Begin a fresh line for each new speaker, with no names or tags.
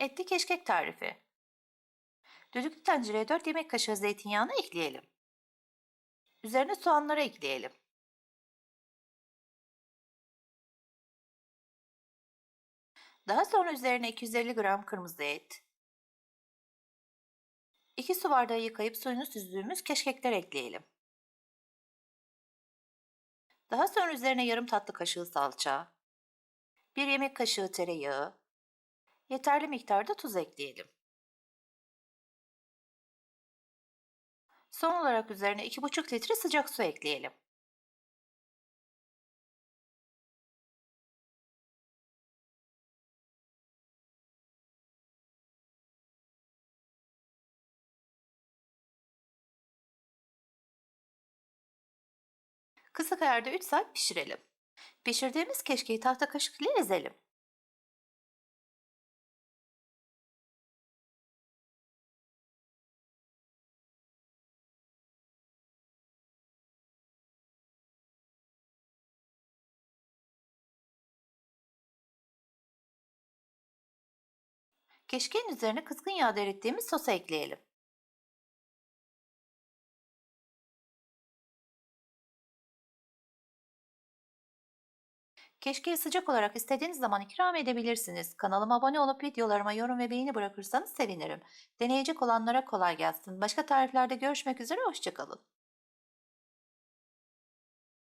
Etli keşkek tarifi. Düdüklü tencereye 4 yemek kaşığı zeytinyağını ekleyelim. Üzerine soğanları ekleyelim. Daha sonra üzerine 250 gram kırmızı et, 2 su bardağı yıkayıp suyunu süzdüğümüz keşkekler ekleyelim. Daha sonra üzerine yarım tatlı kaşığı salça, 1 yemek kaşığı tereyağı, yeterli miktarda tuz ekleyelim. Son olarak üzerine 2,5 litre sıcak su ekleyelim. Kısık ayarda 3 saat pişirelim. Pişirdiğimiz keşkeği tahta kaşık ile ezelim. Keşkeğin üzerine kızgın yağda erittiğimiz sosu ekleyelim. Keşkeği sıcak olarak istediğiniz zaman ikram edebilirsiniz. Kanalıma abone olup videolarıma yorum ve beğeni bırakırsanız sevinirim. Deneyecek olanlara kolay gelsin. Başka tariflerde görüşmek üzere, hoşçakalın.